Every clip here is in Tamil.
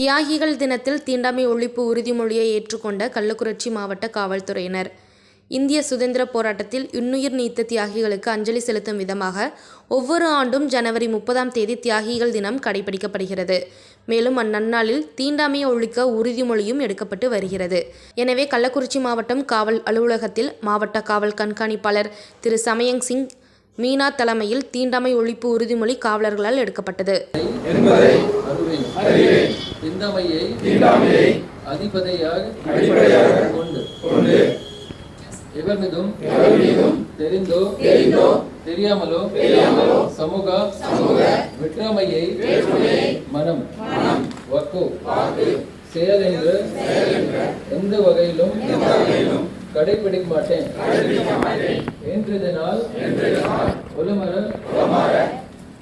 தியாகிகள் தினத்தில் தீண்டாமை ஒழிப்பு உறுதிமொழியை ஏற்றுக்கொண்ட கள்ளக்குறிச்சி மாவட்ட காவல்துறையினர். இந்திய சுதந்திர போராட்டத்தில் இன்னுயிர் நீத்த தியாகிகளுக்கு அஞ்சலி செலுத்தும் விதமாக ஒவ்வொரு ஆண்டும் ஜனவரி முப்பதாம் தேதி தியாகிகள் தினம் கடைபிடிக்கப்படுகிறது. மேலும் அந்நன்னாளில் தீண்டாமையை ஒழிக்க உறுதிமொழியும் எடுக்கப்பட்டு வருகிறது. எனவே கள்ளக்குறிச்சி மாவட்டம் காவல் அலுவலகத்தில் மாவட்ட காவல் கண்காணிப்பாளர் திரு சமயங் சிங் மீனா தலைமையில் தீண்டாமை ஒழிப்பு உறுதிமொழி காவலர்களால் எடுக்கப்பட்டது. என்பதை அறிவேன் அறிவேன் சிந்தமையை தீண்டாமையை அதிபதியாக அடிப்படையாக கொண்டு கொண்டு எவர் மீதும் எவர் மீதும் தெரிந்தோ தெரிந்தோ தெரியாமலோ தெரியாமலோ சமூக சமூக வெற்றாமையை மனம் வக்கு வாக்கு செயல் என்று எந்த வகையிலும் கடைபிடிக்க மாட்டேன். என்றதனால் உளமாற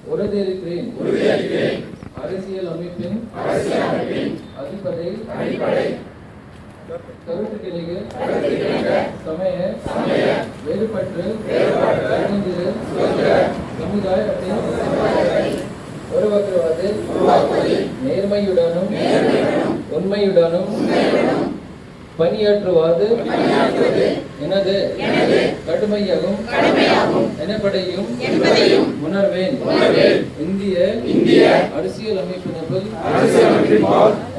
உறுதியிருக்கிறேன் உறுதியளிக்கிறேன் அரசியல் அமைப்பின் அரசியலமைப்பின் அதிபதை அடிப்படை கருத்துக்கிணைய கருத்துக்கிணங்க சமய சமய வேறுபட்டு சுதந்திர சமுதாயத்தின் உருவாக்குவது உருவாக்குவதில் நேர்மையுடனும் உண்மையுடனும் பணியாற்றுவது எனது கடுமையாகும் எனப்படையும் உணர்வேன். இந்திய இந்திய அரசியல் அமைப்பினர்கள்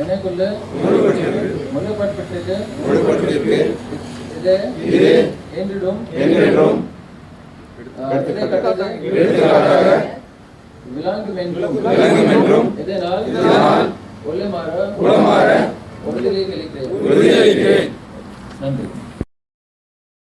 எனக்குள்ள முழுப்பட்டிருக்கு இது என்றிடும் விளங்கும் என்றும் இதனால் உறுதியை கழிக்கிறேன். உறுதியளிக்கிறேன் நன்றி.